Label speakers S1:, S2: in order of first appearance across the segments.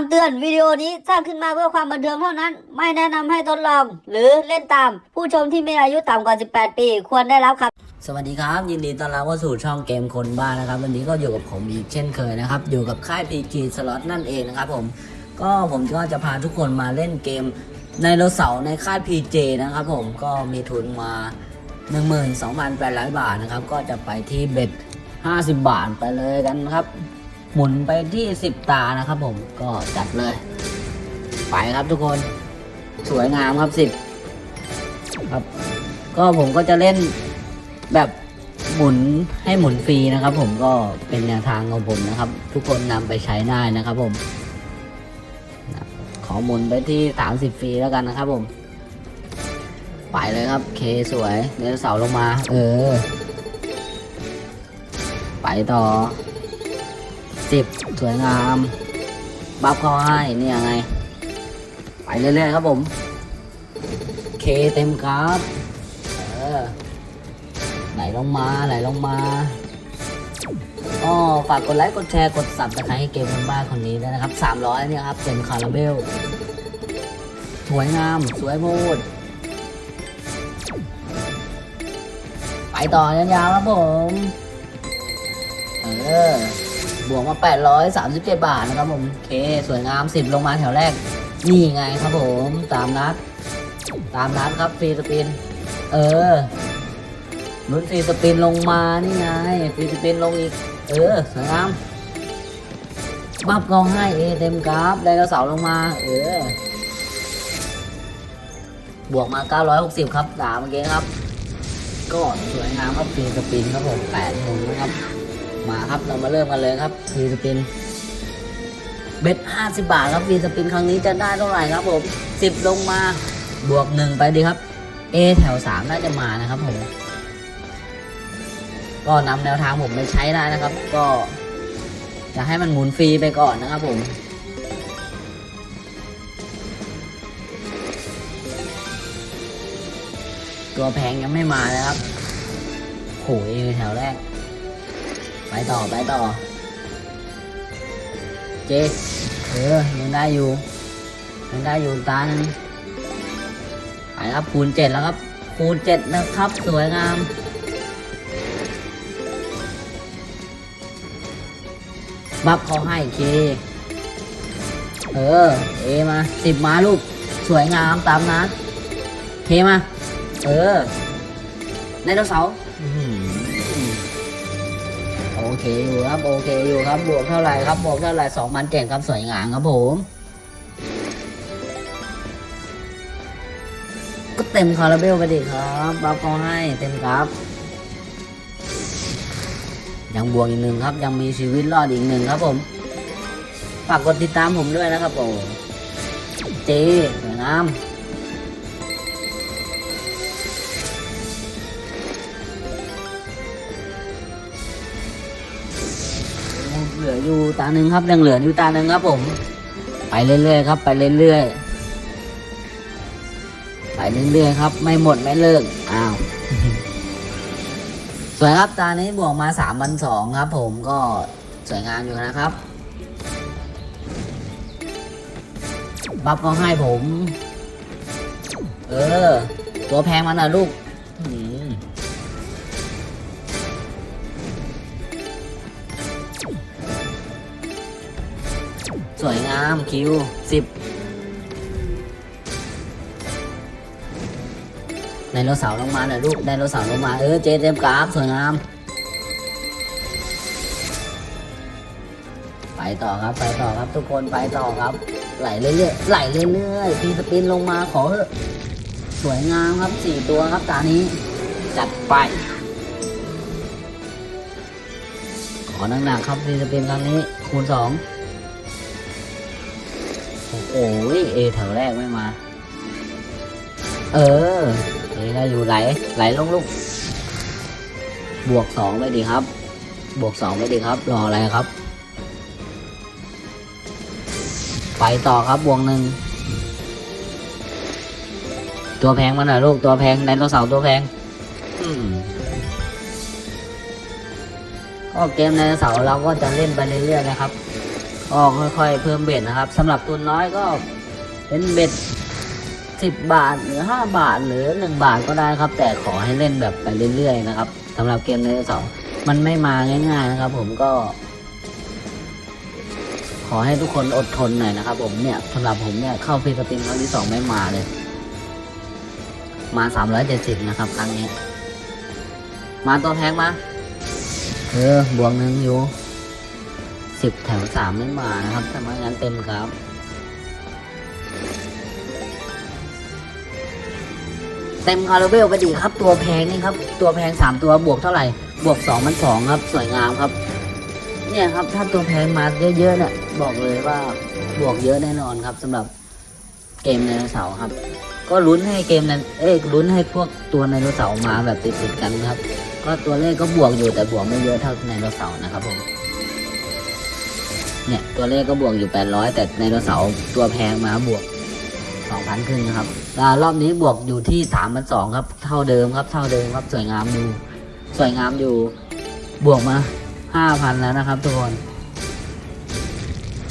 S1: ำเตือนวิดีโอนี้สร้างขึ้นมาเพื่อความบันเทิงเท่านั้น ไม่แนะนำให้ทดลอง หรือเล่นตาม ผู้ชมที่มีอายุต่ำกว่า 18 ปี ควรได้รับคำ
S2: สวัสดีครับ ยินดีต้อนรับเข้าสู่ช่องเกมคนบ้านนะครับ วันนี้ก็อยู่กับผมอีกเช่นเคยนะครับ อยู่กับค่าย PG Slot นั่นเองนะครับผมก็ผมก็จะพาทุกคนมาเล่นเกมในโลเสาร์ในค่าย PJ นะครับผมก็มีทุนมา 12,800 บาทนะครับ ก็จะไปที่เบ็ด50 บาทไปเลยกันครับ หมุนไปที่ 10 ตานะครับผมก็จัดเลย ไปครับทุกคน สวยงามครับ 10 ครับ ก็ผมก็จะเล่นแบบหมุนให้หมุนฟรีนะครับ ผมก็เป็นแนวทางของผมนะครับ ทุกคนนำไปใช้ได้นะครับผม ขอหมุนไปที่ 30 ฟรีแล้วกันนะครับผม ไปเลยครับเคสวยเนื้อเสาลงมา เออ ไปต่อ สิบสวยงามบัฟเขาให้นี่ยังไง ไปเรื่อยๆครับผม เคเต็มครับเออไหลลงมาไหลลงมาอ๋อฝากกดไลค์ กดแชร์ กดสับตะไคร้ให้เกมคนบ้าคนนี้ด้วยนะครับ 300เนี่ยครับเต็มคาราเบล สวยงาม สวยโมดไปต่อยาวๆครับผม เออ บวกมา 837 บาทนะครับผมโอเคสวยงาม 10 ลงมาแถวแรก นี่ไงครับผมตามนัด ตามนัดครับฟรีสปิน เออลุ้นฟรีสปินลงมานี่ไงฟรีสปินลงอีก เออสวยงามบับกองให้เอเต็มกราฟไดโนเสาร์ลงมา เออบวกมา 960 ครับสามเมื่อกี้ครับ ก็สวยงามครับฟรีสปินครับผมแปดหมุนนะครับ มาครับเรามาเริ่มกันเลยครับฟรีสปินเบ็ด50 บาทครับฟรีสปินครั้งนี้จะได้เท่าไหร่ครับผม10 ลงมาบวกหนึ่งไปดีครับ A แถว 3 น่าจะมานะครับผมก็นำแนวทางผมไปใช้ได้นะครับ ก็จะให้มันหมุนฟรีไปก่อนนะครับผมตัวแพงยังไม่มานะครับโหยแถวแรก ไปต่อไปต่อ เจเออยังได้อยู่ ยังได้อยู่ตาหนึงไปครับคูณเจ็ดแล้วครับ คูณเจ็ดนะครับ สวยงามบัฟเขาให้เคเออ เอมาสิบมาลูก สวยงามตามนัดเคมา เออไดโนเสาร์อื้อหือโอ เคอยู่ครับ โอเคอยู่ครับ บวกเท่าไหร่ครับ บวกเท่าไหร่สองพันเจ็ดครับ สวยงามครับผม ก็เต็มคาราเบลไปดิครับบัฟเขาให้เต็มครับ ยังบวกอีกหนึ่งครับ ยังมีชีวิตรอดอีกหนึ่งครับผมฝากกดติดตามผมด้วยนะครับผมเจสวยงาม ออยู่ตาหนึ่งครับยังเหลืออยู่ตาหนึ่งครับผม ไปเรื่อยๆครับ ไปเรื่อยๆไปเรื่อยๆครับ ไม่หมดไม่เลิกอ้าวสวยครับตานี้บวกมาสามพันสองครับ ผมก็สวยงามอยู่นะครับบัฟก็ให้ผม เออ ตัวแพงมันนะลูก สวยงามคิวสิบไดโนเสาร์ลงมาหน่อยลูกไดโนเสาร์ลงมาเออเจเต็มกราฟสวยงาม ไปต่อครับไปต่อครับทุกคนไปต่อครับ ไหลเรื่อยๆไหลเรื่อยๆทีสปินลงมาขอเถอะสวยงามครับสี่ตัวครับตานี้ จัดไป ขอหนักๆครับทีสปินครั้งนี้คูณสอง โอ้โหเอแถวแรกไม่มา เออเอได้อยู่ไหลไหลลงลูก บวกสองไปดีครับ บวกสองไปดีครับ รออะไรครับ ไปต่อครับบวงหนึ่ง ตัวแพงมาหน่อยลูก ตัวแพงไดโนเสาตัวแพงก็เกมไดโนเสาเราก็จะเล่นไปเรื่อยๆนะครับ ก็ค่อยๆเพิ่มเบ็ดนะครับสำหรับตัวน้อยก็เป็นเบ็ดสิบบาทหรือห้าบาทหรือหนึ่งบาทก็ได้ครับ แต่ขอให้เล่นแบบไปเรื่อยๆนะครับสำหรับเกมไดโนเสาร์มันไม่มาง่าย ๆนะครับ ผมก็ ขอให้ทุกคนอดทนหน่อยนะครับ ผมเนี่ยสำหรับผมเนี่ยเข้าฟรีสตรีมครั้งที่สองไม่มาเลย มาสามร้อยเจ็ดสิบนะครับครั้งนี้ มาตัวแพงมาเออบวกหนึ่งอยู่ สิบแถวสามไม่มานะครับแต่ไม่งั้นเต็มครับเต็มคาราเบลไปดีครับตัวแพงนี่ครับ ตัวแพงสามตัวบวกเท่าไหร่ บวกสองมันสองครับ สวยงามครับ เนี่ยครับถ้าตัวแพงมาเยอะๆเนี่ยบอกเลยว่าบวกเยอะแน่นอนครับสำหรับเกมไดโนเสาร์ครับ ก็ลุ้นให้เกมนั้นเอ้ยลุ้นให้พวกตัวไดโนเสาร์มาแบบติดๆกันครับ ก็ตัวเลขก็บวกอยู่แต่บวกไม่เยอะเท่าไดโนเสาร์นะครับผม เนี่ยตัวเลขก็บวกอยู่ 800 แต่ไดโนเสาตัวแพงมาบวก 2,000ครึ่งนะครับรอบนี้บวกอยู่ที่3,200ครับ เท่าเดิมครับ เท่าเดิมครับสวยงามอยู่สวยงามอยู่บวกมา 5,000 แล้วนะครับทุกคน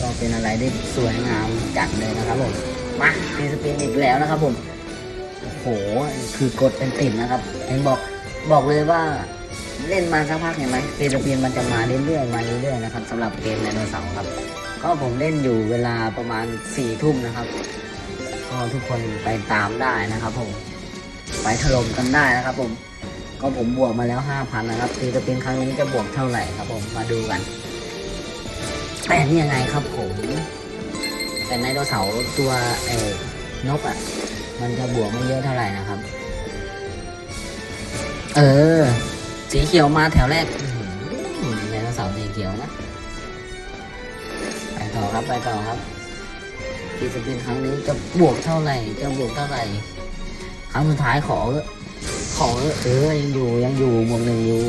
S2: ก็เป็นอะไรที่สวยงามจัดเลยนะครับผมมาฟีสปินอีกแล้วนะครับผมโอ้โหคือกดเป็นติ่มนะครับเห็นบอกบอกเลยว่า เล่นมาสักพักเห็นไหมฟีสปินมันจะมาเรื่อยๆมาเรื่อยๆนะครับสำหรับเกมไดโนเสาร์ครับ ก็ผมเล่นอยู่เวลาประมาณสี่ทุ่มนะครับก็ทุกคนไปตามได้นะครับ ผม ไปถล่มกันได้นะครับ ผมก็ผมบวกมาแล้วห้าพันนะครับฟีสปินครั้งนี้จะบวกเท่าไหร่ครับ ผมมาดูกันแต่นี่ยังไงครับผมแต่ไดโนเสาร์ตัวเอ่อนกอะ มันจะบวกไม่เยอะเท่าไหร่นะครับ เออ สีเขียวมาแถวแรกอื้อหือไดโนเสาร์สีเขียวนะ ไปต่อครับ ไปต่อครับฟีสปินครั้งนี้จะบวกเท่าไหร่ จะบวกเท่าไหร่ ครั้งสุดท้ายขอเถอะขอเถอะเออ ยังอยู่ ยังอยู่บวกหนึ่งอยู่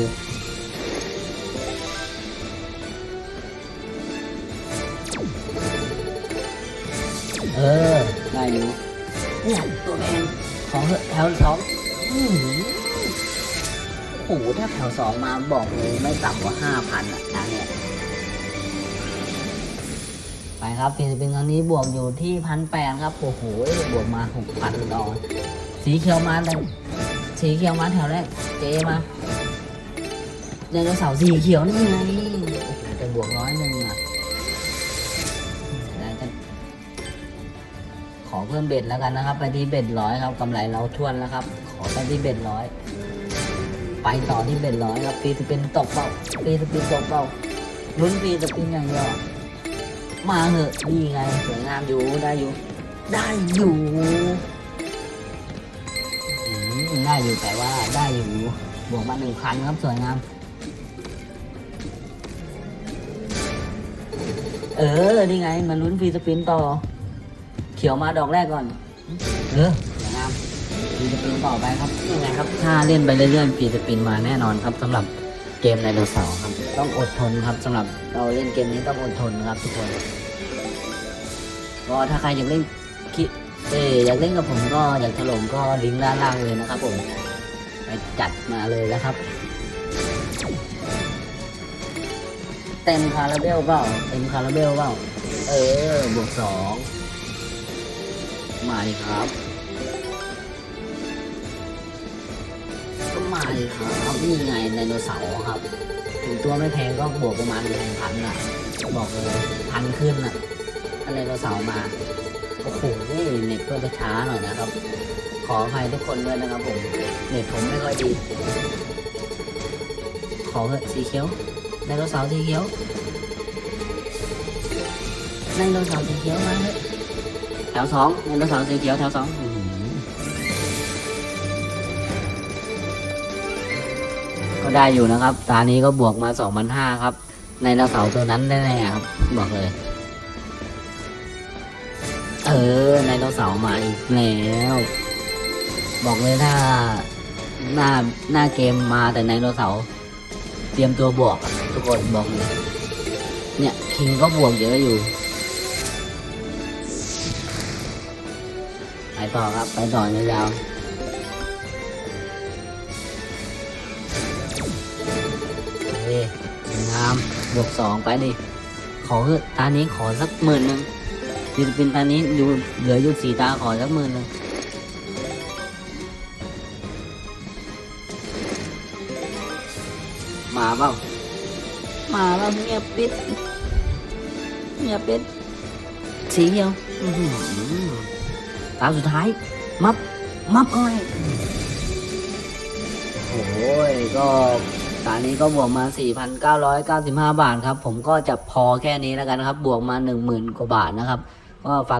S2: เออ ได้อยู่เนี่ยตัวแพงของเถอะแถวสองอื้อ หือโอ้โหถ้าแถวสองมาบอกเลยไม่ต่ำกว่าห้าพันอะนะเนี่ยไปครับฟิลิปปินส์ครั้งนี้บวกอยู่ที่พันแปดครับโอ้โหบวกมาหกพันดอลสีเขียวมาแต่สีเขียวมาแถวแรกเจมาไดโนเสาสีเขียวนี่ไงแต่บวกร้อยหนึ่งอะจะขอเพิ่มเบ็ดแล้วกันนะครับ ไปที่เบ็ดร้อยครับกำไรเราทวนแล้วครับ ขอไปที่เบ็ดร้อย ไปต่อที่เบ็ดร้อยครับปีสปินตกเปล่าปีสปินตกเปล่าลุ้นปีสปินอย่างเดียวมาเหอะนี่ไงสวยงามอยู่ได้อยู่ ได้อยู่ได้อยู่แต่ว่าได้อยู่บวกมาหนึ่งพันครับสวยงาม เออนี่ไงมาลุ้นฟรีสปินต่อ เขียวมาดอกแรกก่อน เออ ฟีสปินต่อไปครับยังไงครับถ้าเล่นไปเรื่อยๆฟีสปินมาแน่นอนครับสำหรับเกมไดโนเสาร์ครับ ต้องอดทนครับสำหรับเราเล่นเกมนี้ต้องอดทนครับทุกคนก็ถ้าใครอยากเล่นคิดเอออยากเล่นกับผมก็อยากถล่มก็ลิงก์ด้านล่างเลยนะครับผมไปจัดมาเลยนะครับ เต็มคาราเบลเปล่าเต็มคาราเบลเปล่าเออบวกสองมาดิครับ มาดิครับนี่ไงไดโนเสาร์ครับ ถึงตัวไม่แพงก็บวกประมาณหนึ่งพันอะ บอกเลยพันขึ้นอะไดโนเสาร์มา โอ้โหนี่เน็ตก็จะช้าหน่อยนะครับ ขออภัยทุกคนด้วยนะครับผม เน็ตผมไม่ค่อยดี ขอเถอะสีเขียวไดโนเสาร์สีเขียวไดโนเสาร์สีเขียวมาเถอะแถวสองไดโนเสาร์สีเขียวแถวสอง ก็ได้อยู่นะครับ ตานี้ก็บวกมาสองพันห้าครับไดโนเสาร์ตัวนั้นแน่ๆครับ บอกเลย เออไดโนเสาร์มาอีกแล้ว บอกเลยถ้าหน้าหน้าเกมมาแต่ไดโนเสาร์เตรียมตัวบวกทุกคนบอกเลยเนี่ยคิงก็บวกเยอะอยู่ไปต่อครับ ไปต่อยาวๆ บวกสองไปดิขอคือตานี้ขอสักหมื่นหนึ่งฟิลิปปินส์ตานี้อยู่เหลืออยู่สี่ตาขอสักหมื่นหนึ่งมาเปล่ามาเปล่าเงียบปิดเงียบปิดสีเขียวอื้อหือตาสุดท้าย มับ มับเอ้ยโอ้ยก็ ตอนนี้ก็บวกมา 4,995 บาทครับ ผมก็จะพอแค่นี้แล้วกันนะครับ บวกมา 10,000 กว่าบาทนะครับ ก็ฝาก